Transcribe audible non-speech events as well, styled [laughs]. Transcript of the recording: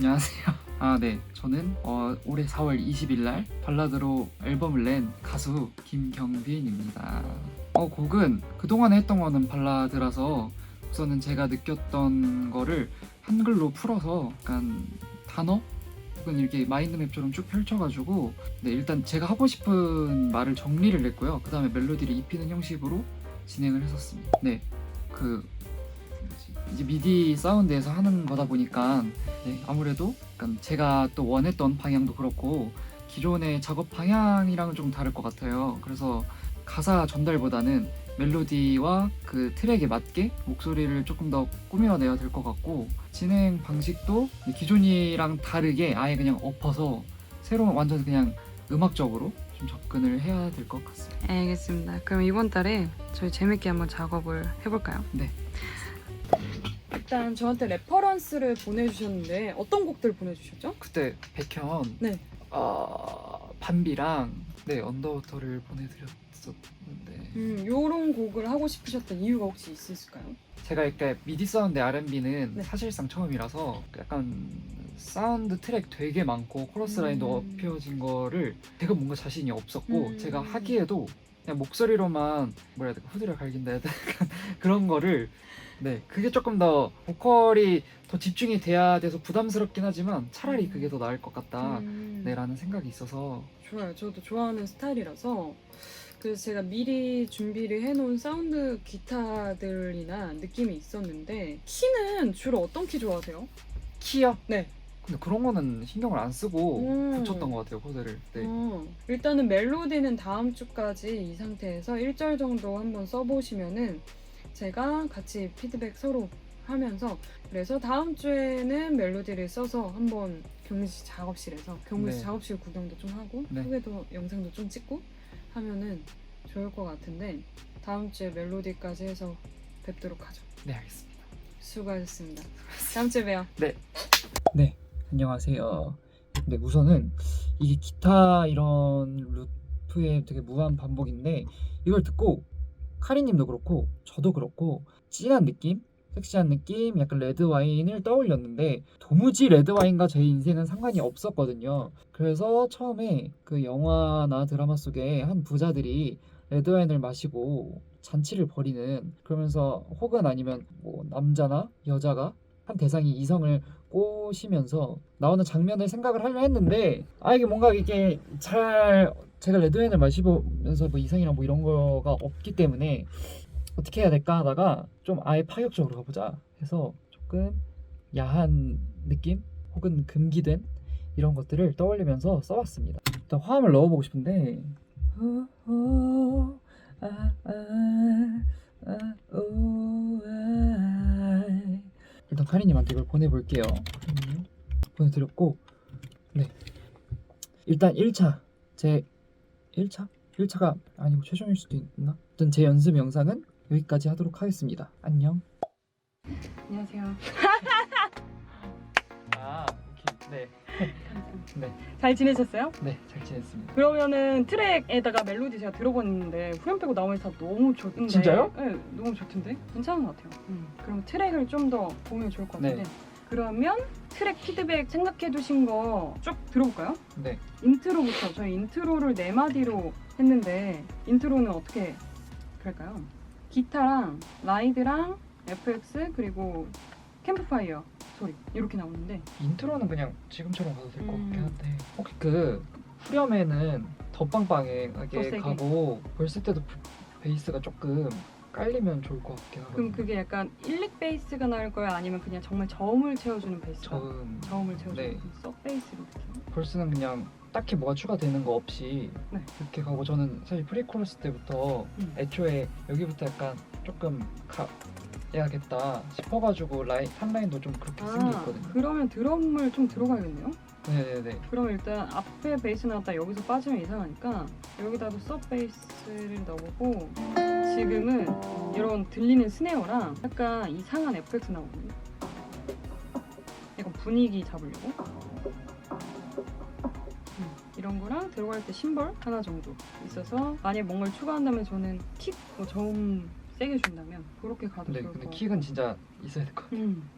안녕하세요. [laughs] 아, 네. 저는 어, 올해 4월 20일 날 발라드로 앨범을 낸 가수 김경빈입니다. 어, 곡은 그동안에 했던 거는 발라드라서 우선은 제가 느꼈던 거를 한글로 풀어서 약간 단어 혹은 이렇게 마인드맵처럼 쭉 펼쳐가지고 네, 일단 제가 하고 싶은 말을 정리를 냈고요. 그 다음에 멜로디를 입히는 형식으로 진행을 했었습니다. 네, 그 이제 미디 사운드에서 하는 거다 보니까 네, 아무래도 약간 제가 또 원했던 방향도 그렇고 기존의 작업 방향이랑은 좀 다를 것 같아요. 그래서 가사 전달보다는 멜로디와 그 트랙에 맞게 목소리를 조금 더 꾸며내야 될 것 같고 진행 방식도 기존이랑 다르게 아예 그냥 엎어서 새로운 완전 그냥 음악적으로 좀 접근을 해야 될 것 같습니다. 알겠습니다. 그럼 이번 달에 저희 재밌게 한번 작업을 해볼까요? 네. 일단 저한테 레퍼런스를 보내주셨는데 어떤 곡들 보내주셨죠? 그때 백현 네. 어, 밤비랑 네 언더워터를 보내드렸었는데 음, 요런 곡을 하고 싶으셨던 이유가 혹시 있으실까요? 제가 이렇게 미디 사운드 R&B는 네. 사실상 처음이라서 약간 사운드 트랙 되게 많고 코러스 음. 라인도 업혀진 거를 제가 뭔가 자신이 없었고 음. 제가 하기에도 그냥 목소리로만 뭐라 해야 될까 후드려 갈긴다 해야 [laughs] 그런 거를 네 그게 조금 더 보컬이 더 집중이 돼야 돼서 부담스럽긴 하지만 차라리 음. 그게 더 나을 것 같다 음, 네라는 생각이 있어서 좋아요. 저도 좋아하는 스타일이라서 그래서 제가 미리 준비를 해놓은 사운드 기타들이나 느낌이 있었는데 키는 주로 어떤 키 좋아하세요? 키요? 네. 근데 그런 거는 신경을 안 쓰고 음. 붙였던 것 같아요 코드를 네. 어, 일단은 멜로디는 다음 주까지 이 상태에서 1절 정도 한번 써보시면은 제가 같이 피드백 서로 하면서 그래서 다음 주에는 멜로디를 써서 한번 경시 작업실에서 경시 네. 작업실 구경도 좀 하고 네. 후에도 영상도 좀 찍고 하면은 좋을 것 같은데 다음 주에 멜로디까지 해서 뵙도록 하죠. 네 알겠습니다 수고하셨습니다. 다음 주에 봬요. 네, 안녕하세요. 네, 우선은 이게 기타 이런 루프의 되게 무한 반복인데 이걸 듣고 카리님도 그렇고 저도 그렇고 진한 느낌, 섹시한 느낌, 약간 레드 와인을 떠올렸는데 도무지 레드 와인과 제 인생은 상관이 없었거든요. 그래서 처음에 그 영화나 드라마 속에 한 부자들이 레드 와인을 마시고 잔치를 벌이는 그러면서 혹은 아니면 뭐 남자나 여자가 한 대상이 이성을 꼬시면서 나오는 장면을 생각을 하려 했는데 아 이게 뭔가 이게 잘 제가 레드와인을 마시면서 뭐 이성이랑 뭐 이런 거가 없기 때문에 어떻게 해야 될까 하다가 좀 아예 파격적으로 가보자 해서 조금 야한 느낌 혹은 금기된 이런 것들을 떠올리면서 써왔습니다. 일단 화음을 넣어보고 싶은데 오, 아, 아, 아, 오, 아. 일단 카리님한테 이걸 보내볼게요. 보내드렸고 네 일단 1차 제 1차? 1차가 아니고 최종일 수도 있나? 아무튼 제 연습 영상은 여기까지 하도록 하겠습니다. 안녕. 안녕하세요. [laughs] 아 오케이 네. [laughs] 네. 잘 지내셨어요? 네, 잘 지냈습니다. 그러면은 트랙에다가 멜로디 제가 들어봤는데 후렴 빼고 나머지 다 너무 좋던데 진짜요? 네 너무 좋던데 괜찮은 것 같아요 음, 그럼 트랙을 좀 더 보면 좋을 것 같은데 네. 그러면 트랙 피드백 생각해 두신 거 쭉 들어볼까요? 네. 인트로부터 저희 인트로를 네 마디로 했는데 인트로는 어떻게 할까요? 기타랑 라이드랑 FX 그리고 캠프파이어 소리 이렇게 나오는데 인트로는 그냥 지금처럼 가도 될 것 음. 같긴 한데 혹시 그 후렴에는 더 빵빵하게 더 세게. 가고 벌쓸 때도 베이스가 조금 깔리면 좋을 것 같긴 하거든요. 그럼 그게 약간 일렉 베이스가 나올 거야 아니면 그냥 정말 저음을 채워주는 베이스가 저음 저음을 채워주는 네. 석 베이스로 이렇게 벌스는 그냥 딱히 뭐가 추가되는 거 없이 네. 이렇게 가고 저는 사실 프리코러스 때부터 음. 애초에 여기부터 약간 조금 가야겠다 싶어가지고 라인 한 라인도 좀 그렇게 쓴게아 있거든요. 그러면 드럼을 좀 들어가야겠네요 네네네. 그러면 일단 앞에 베이스 나왔다 여기서 빠지면 이상하니까 여기다도 석 베이스를 넣어보고 지금은 이런 들리는 스네어랑 약간 이상한 FX 나오거든요. 약간 분위기 잡으려고. 음, 이런 거랑 들어갈 때 심벌 하나 정도 있어서 만약에 뭔가를 추가한다면 저는 킥, 뭐 저음 세게 준다면 그렇게 가도 네, 좋을 것 근데 같아요. 킥은 진짜 있어야 될 것 같아요. 음,